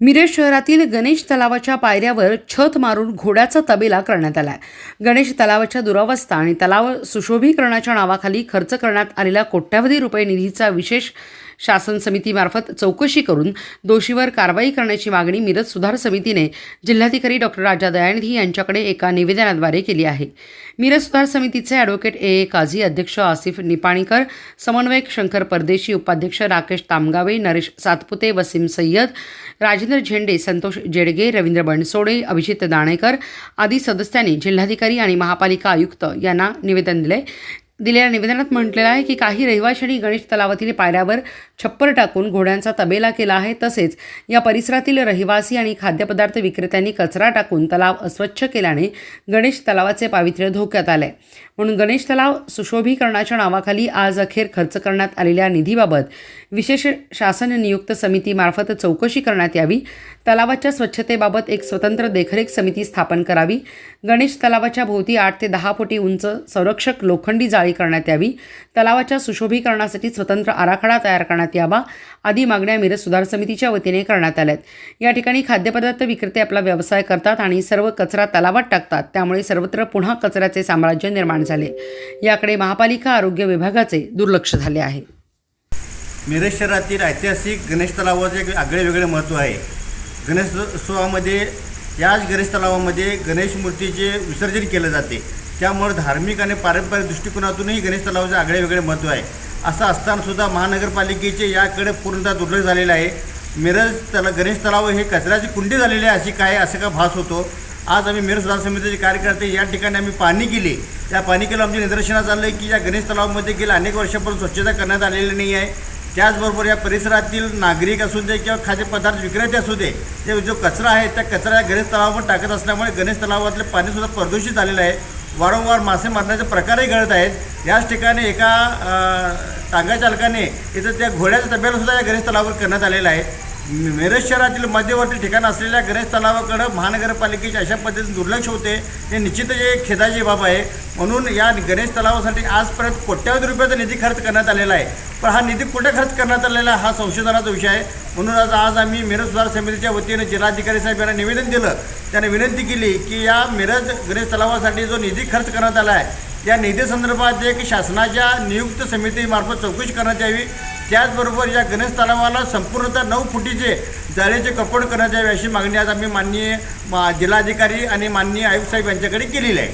मिरज शहरातील गणेश तलावाच्या पायऱ्यावर छत मारून घोड्याचा तबेला करण्यात आला आहे गणेश तलावाच्या दुरावस्था आणि तलाव सुशोभीकरणाच्या नावाखाली खर्च करण्यात आलेला कोट्यावधी रुपये निधीचा विशेष शासन समितीमार्फत चौकशी करून दोषीवर कारवाई करण्याची मागणी मिरज सुधार समितीने जिल्हाधिकारी डॉक्टर राजा दयानिधी यांच्याकडे एका निवेदनाद्वारे केली आहे. मिरज सुधार समितीचे ॲडव्होकेट ए. ए. काझी अध्यक्ष आसिफ निपाणीकर समन्वयक शंकर परदेशी उपाध्यक्ष राकेश तामगावे नरेश सातपुते वसीम सय्यद राजेंद्र झेंडे संतोष जेडगे रवींद्र बनसोडे अभिजित दाणेकर आदी सदस्यांनी जिल्हाधिकारी आणि महापालिका आयुक्त यांना निवेदन दिले. दिलेल्या निवेदनात म्हटलेलं आहे की काही रहिवाशांनी गणेश तलावातील पायऱ्यावर छप्पर टाकून घोड्यांचा तबेला केला आहे. तसेच या परिसरातील रहिवासी आणि खाद्यपदार्थ विक्रेत्यांनी कचरा टाकून तलाव अस्वच्छ केल्याने गणेश तलावाचे पावित्र्य धोक्यात आले. म्हणून गणेश तलाव सुशोभीकरणाच्या नावाखाली आज अखेर खर्च करण्यात आलेल्या निधीबाबत विशेष शासन नियुक्त समितीमार्फत चौकशी करण्यात यावी. तलावाच्या स्वच्छतेबाबत एक स्वतंत्र देखरेख समिती स्थापन करावी. गणेश तलावाच्या भोवती आठ ते दहा फुटी उंच संरक्षक लोखंडी जाळी करण्यात यावी. तलावाच्या सुशोभीकरणासाठी स्वतंत्र आराखडा तयार करण्यात यावा. आदी मागण्या मिरज सुधार समितीच्या वतीने करण्यात आल्यात. या ठिकाणी खाद्यपदार्थ विक्रेते आपला व्यवसाय करतात आणि सर्व कचरा तलावात टाकतात. त्यामुळे सर्वत्र पुन्हा कचऱ्याचे साम्राज्य निर्माण झाले. याकडे महापालिका आरोग्य विभागाचे दुर्लक्ष झाले आहे. मिरज शहरातील ऐतिहासिक गणेश तलावाचं एक आगळे वेगळे महत्त्व आहे. गणेशोत्सवामध्ये याच गणेश तलावामध्ये गणेश मूर्तीचे विसर्जन केलं जाते. त्यामुळे धार्मिक आणि पारंपरिक दृष्टिकोनातूनही गणेश तलावाचे आगळे वेगळे महत्त्व आहे. असं असतानासुद्धा महानगरपालिकेचे याकडे पूर्णतः दुर्लक्ष झालेलं आहे. मिरज तला गणेश तलाव हे कचऱ्याची कुंडी झालेली आहे अशी काय असं का भास होतो? आज आम्ही मिरज सुधार समितीचे कार्यकर्ते या ठिकाणी आम्ही पाणी केली. त्या पाणी केलं आमच्या निदर्शनात आलं की या गणेश तलावामध्ये गेल्या अनेक वर्षापासून स्वच्छता करण्यात आलेली नाही आहे. त्याचबरोबर या परिसरातील नागरिक असू दे किंवा खाद्यपदार्थ विक्रेते असू दे ते जो कचरा आहे त्या कचरा या गणेश तलावावर टाकत असल्यामुळे गणेश तलावातले पाणीसुद्धा प्रदूषित झालेलं आहे. वारंवार मासे मारण्याचे प्रकारही घडत आहेत. याच ठिकाणी एका टांगा चालकाने इथं त्या घोड्याचा तब्यालासुद्धा या गणेश तलावर करण्यात आलेला आहे. मिरज शहरातील मध्यवर्ती ठिकाण असलेल्या गणेश तलावाकडं महानगरपालिकेचे अशा पद्धतीने दुर्लक्ष होते. हे निश्चितच एक खेदाची बाब आहे. म्हणून या गणेश तलावासाठी आजपर्यंत कोट्यावधी रुपयाचा निधी खर्च करण्यात आलेला आहे. पण हा निधी कुठे खर्च करण्यात आलेला आहे हा संशोधनाचा विषय आहे. म्हणून आज आज आम्ही मिरज सुधार समितीच्या वतीने जिल्हाधिकारी साहेब यांना निवेदन दिलं. त्याने विनंती केली की या मिरज गणेश तलावासाठी जो निधी खर्च करण्यात आला आहे या निधीसंदर्भात एक शासनाच्या नियुक्त समितीमार्फत चौकशी करण्यात यावी. त्याचबरोबर या गणेश तलावाला संपूर्णतः नऊ फुटीचे जाळीचे कपड करण्यात यावे अशी मागणी आज आम्ही माननीय मा- जिल्हाधिकारी आणि माननीय आयुक्त साहेब यांच्याकडे केलेली आहे.